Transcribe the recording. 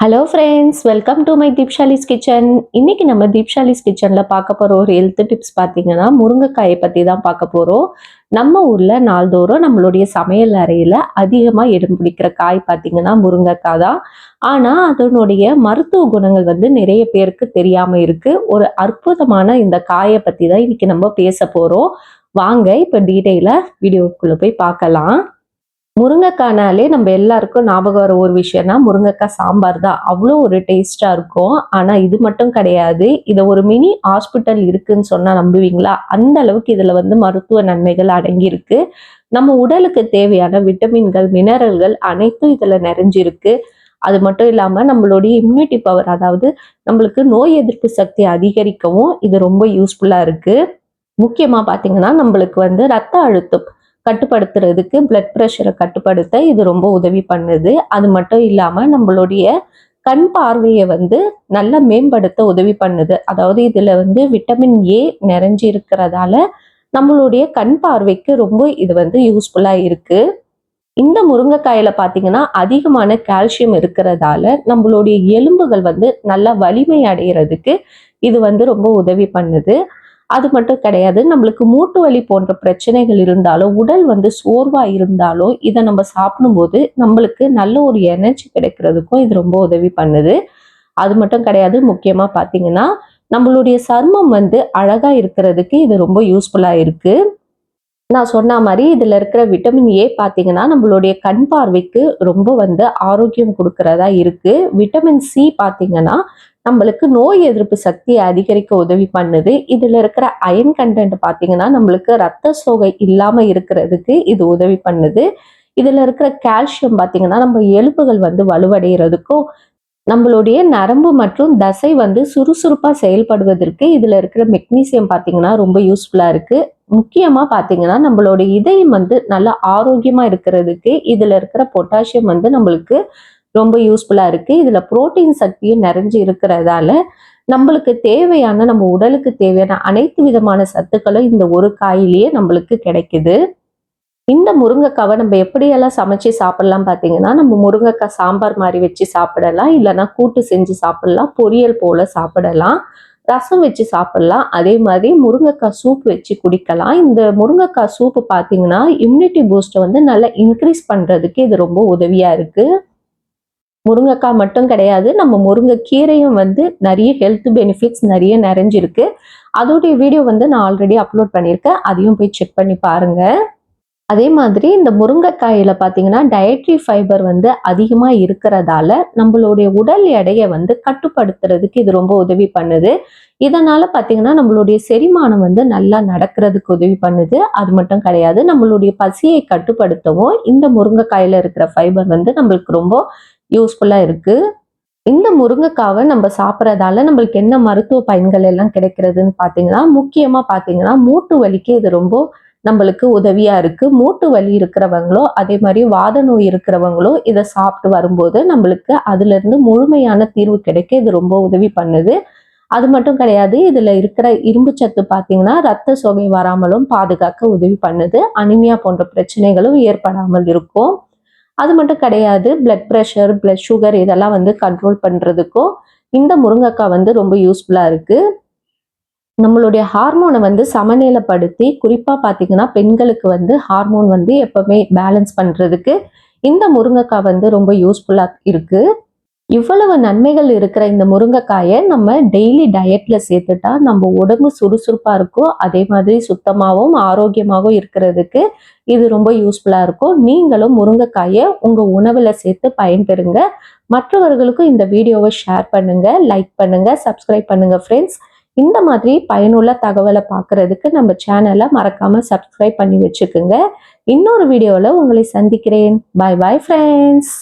Hello friends welcome to my Deepshali's kitchen இன்னைக்கு நம்ம தீப்ஷாலிஸ் கிச்சனில் பார்க்க போகிற ஒரு ஹெல்த் டிப்ஸ் பார்த்தீங்கன்னா முருங்கைக்காயை பற்றி தான் பார்க்க போகிறோம் நம்ம ஊரில் நாள்தோறும் நம்மளுடைய சமையல் அறையில் அதிகமாக இடம் பிடிக்கிற காய் பார்த்தீங்கன்னா முருங்கைக்காய் தான். ஆனால் அதனுடைய மருத்துவ குணங்கள் வந்து நிறைய பேருக்கு தெரியாமல் இருக்குது ஒரு அற்புதமான இந்த காயை பற்றி தான் இன்னைக்கு நம்ம பேச போகிறோம் வாங்க இப்போ டீட்டெயிலாக வீடியோக்குள்ளே போய் பார்க்கலாம். முருங்கைக்கானாலே நம்ம எல்லாருக்கும் ஞாபகம் வர ஒரு விஷயம்னா முருங்கைக்காய் சாம்பார் தான். அவ்வளோ ஒரு டேஸ்ட்டாக இருக்கும். ஆனால் இது மட்டும் கிடையாது. இதை ஒரு மினி ஹாஸ்பிட்டல் இருக்குன்னு சொன்னால் நம்புவீங்களா? அந்த அளவுக்கு இதில் வந்து மருத்துவ நன்மைகள் அடங்கியிருக்கு. நம்ம உடலுக்கு தேவையான விட்டமின்கள் மினரல்கள் அனைத்தும் இதில் நிறைஞ்சிருக்கு. அது மட்டும் இல்லாமல் நம்மளுடைய இம்யூனிட்டி பவர் அதாவது நம்மளுக்கு நோய் எதிர்ப்பு சக்தி அதிகரிக்கவும் இது ரொம்ப யூஸ்ஃபுல்லாக இருக்குது முக்கியமாக பார்த்தீங்கன்னா நம்மளுக்கு வந்து ரத்த அழுத்தம் கட்டுப்படுத்துறதுக்கு பிளட் ப்ரெஷரை கட்டுப்படுத்த இது ரொம்ப உதவி பண்ணுது. அது மட்டும் இல்லாமல் நம்மளுடைய கண் பார்வையை வந்து நல்லா மேம்படுத்த உதவி பண்ணுது. அதாவது இதில் வந்து விட்டமின் ஏ நிறைஞ்சி இருக்கிறதால நம்மளுடைய கண் பார்வைக்கு ரொம்ப இது வந்து யூஸ்ஃபுல்லாக இருக்குது இந்த முருங்கைக்காயில் பார்த்தீங்கன்னா அதிகமான கால்சியம் இருக்கிறதால நம்மளுடைய எலும்புகள் வந்து நல்லா வலிமை அடைகிறதுக்கு இது வந்து ரொம்ப உதவி பண்ணுது. அது மட்டும் கிடையாது நம்மளுக்கு மூட்டு வலி போன்ற பிரச்சனைகள் இருந்தாலோ உடல் வந்து சோர்வா இருந்தாலோ இதை நம்ம சாப்பிடும்போது நம்மளுக்கு நல்ல ஒரு எனர்ஜி கிடைக்கிறதுக்கும் இது ரொம்ப உதவி பண்ணுது. அது மட்டும் கிடையாது முக்கியமா பாத்தீங்கன்னா நம்மளுடைய சர்மம் வந்து அழகா இருக்கிறதுக்கு இது ரொம்ப யூஸ்ஃபுல்லா இருக்கு. நான் சொன்ன மாதிரி இதுல இருக்கிற விட்டமின் ஏ பாத்தீங்கன்னா நம்மளுடைய கண் பார்வைக்கு ரொம்ப வந்து ஆரோக்கியம் கொடுக்கறதா இருக்கு. விட்டமின் சி பாத்தீங்கன்னா நம்மளுக்கு நோய் எதிர்ப்பு சக்தியை அதிகரிக்க உதவி பண்ணுது. இதில் இருக்கிற அயன் கண்டென்ட் பார்த்தீங்கன்னா நம்மளுக்கு ரத்த சோகை இல்லாமல் இருக்கிறதுக்கு இது உதவி பண்ணுது. இதில் இருக்கிற கால்சியம் பார்த்தீங்கன்னா நம்ம எலும்புகள் வந்து வலுவடைகிறதுக்கும் நம்மளுடைய நரம்பு மற்றும் தசை வந்து சுறுசுறுப்பாக செயல்படுவதற்கு இதில் இருக்கிற மெக்னீசியம் பார்த்தீங்கன்னா ரொம்ப யூஸ்ஃபுல்லாக இருக்கு. முக்கியமாக பார்த்தீங்கன்னா நம்மளோட இதயம் வந்து நல்லா ஆரோக்கியமாக இருக்கிறதுக்கு இதில் இருக்கிற பொட்டாசியம் வந்து நம்மளுக்கு ரொம்ப யூஸ்ஃபுல்லாக இருக்குது இதில் புரோட்டீன் சக்தியும் நிறைஞ்சு இருக்கிறதால நம்மளுக்கு தேவையான நம்ம உடலுக்கு தேவையான அனைத்து விதமான சத்துக்களும் இந்த ஒரு காயிலேயே நம்மளுக்கு கிடைக்குது. இந்த முருங்கைக்காவை நம்ம எப்படியெல்லாம் சமைச்சு சாப்பிடலாம் பார்த்தீங்கன்னா நம்ம முருங்கைக்காய் சாம்பார் மாதிரி வச்சு சாப்பிடலாம். இல்லைன்னா கூட்டு செஞ்சு சாப்பிடலாம். பொரியல் போல சாப்பிடலாம். ரசம் வச்சு சாப்பிடலாம். அதே மாதிரி முருங்கைக்காய் சூப் வச்சு குடிக்கலாம். இந்த முருங்கைக்காய் சூப்பு பார்த்தீங்கன்னா இம்யூனிட்டி பூஸ்ட்டை வந்து நல்லா இன்க்ரீஸ் பண்ணுறதுக்கு இது ரொம்ப உதவியாக இருக்குது முருங்கைக்காய் மட்டும் கிடையாது நம்ம முருங்கைக்கீரையும் வந்து நிறைய ஹெல்த் பெனிஃபிட்ஸ் நிறைய நிறைஞ்சிருக்கு. அதோடைய வீடியோ வந்து நான் ஆல்ரெடி அப்லோட் பண்ணியிருக்கேன். அதையும் போய் செக் பண்ணி பாருங்க. அதே மாதிரி இந்த முருங்கைக்காயில் பார்த்தீங்கன்னா டயட்ரி ஃபைபர் வந்து அதிகமாக இருக்கிறதால நம்மளுடைய உடல் எடையை வந்து கட்டுப்படுத்துறதுக்கு இது ரொம்ப உதவி பண்ணுது. இதனால் பார்த்தீங்கன்னா நம்மளுடைய செரிமானம் வந்து நல்லா நடக்கிறதுக்கு உதவி பண்ணுது. அது மட்டும் கிடையாது நம்மளுடைய பசியை கட்டுப்படுத்தவும் இந்த முருங்கைக்காயில் இருக்கிற ஃபைபர் வந்து நம்மளுக்கு ரொம்ப யூஸ்ஃபுல்லாக இருக்குது இந்த முருங்கைக்காவை நம்ம சாப்பிட்றதால நம்மளுக்கு என்ன மருத்துவ பயன்கள் எல்லாம் கிடைக்கிறதுன்னு பார்த்தீங்கன்னா முக்கியமாக பார்த்தீங்கன்னா மூட்டு வலிக்கு இது ரொம்ப நம்மளுக்கு உதவியாக இருக்குது மூட்டு வலி இருக்கிறவங்களோ அதே மாதிரி வாத நோய் இருக்கிறவங்களோ இதை சாப்பிட்டு வரும்போது நம்மளுக்கு அதுலேருந்து முழுமையான தீர்வு கிடைக்க இது ரொம்ப உதவி பண்ணுது. அது மட்டும் கிடையாது இதில் இருக்கிற இரும்பு சத்து பார்த்தீங்கன்னா ரத்த சோகை வராமலும் பாதுகாக்க உதவி பண்ணுது. அனிமியா போன்ற பிரச்சனைகளும் ஏற்படாமல் இருக்கும். அது மட்டும் கிடையாது பிளட் ப்ரெஷர் பிளட் சுகர் இதெல்லாம் வந்து கண்ட்ரோல் பண்ணுறதுக்கும் இந்த முருங்கைக்காய் வந்து ரொம்ப யூஸ்ஃபுல்லாக இருக்குது நம்மளுடைய ஹார்மோனை வந்து சமநிலைப்படுத்தி குறிப்பாக பார்த்தீங்கன்னா பெண்களுக்கு வந்து ஹார்மோன் வந்து எப்பவுமே பேலன்ஸ் பண்ணுறதுக்கு இந்த முருங்கைக்காய் வந்து ரொம்ப யூஸ்ஃபுல்லாக இருக்குது இவ்வளவு நன்மைகள் இருக்கிற இந்த முருங்கைக்காயை நம்ம டெய்லி டயட்ல சேர்த்துட்டா நம்ம உடம்பு சுறுசுறுப்பா இருக்கும். அதே மாதிரி சுத்தமாகவும் ஆரோக்கியமாகவும் இருக்கிறதுக்கு இது ரொம்ப யூஸ்ஃபுல்லா இருக்கும். நீங்களும் முருங்கைக்காயை உங்க உணவுல சேர்த்து பயன்பெறுங்க. மற்றவர்களுக்கும் இந்த வீடியோவை ஷேர் பண்ணுங்க லைக் பண்ணுங்க சப்ஸ்கிரைப் பண்ணுங்க ஃப்ரெண்ட்ஸ் இந்த மாதிரி பயனுள்ள தகவலை பார்க்கறதுக்கு நம்ம சேனலை மறக்காம சப்ஸ்கிரைப் பண்ணி வச்சுக்கோங்க. இன்னொரு வீடியோவில் உங்களை சந்திக்கிறேன். பாய் பாய் ஃப்ரெண்ட்ஸ்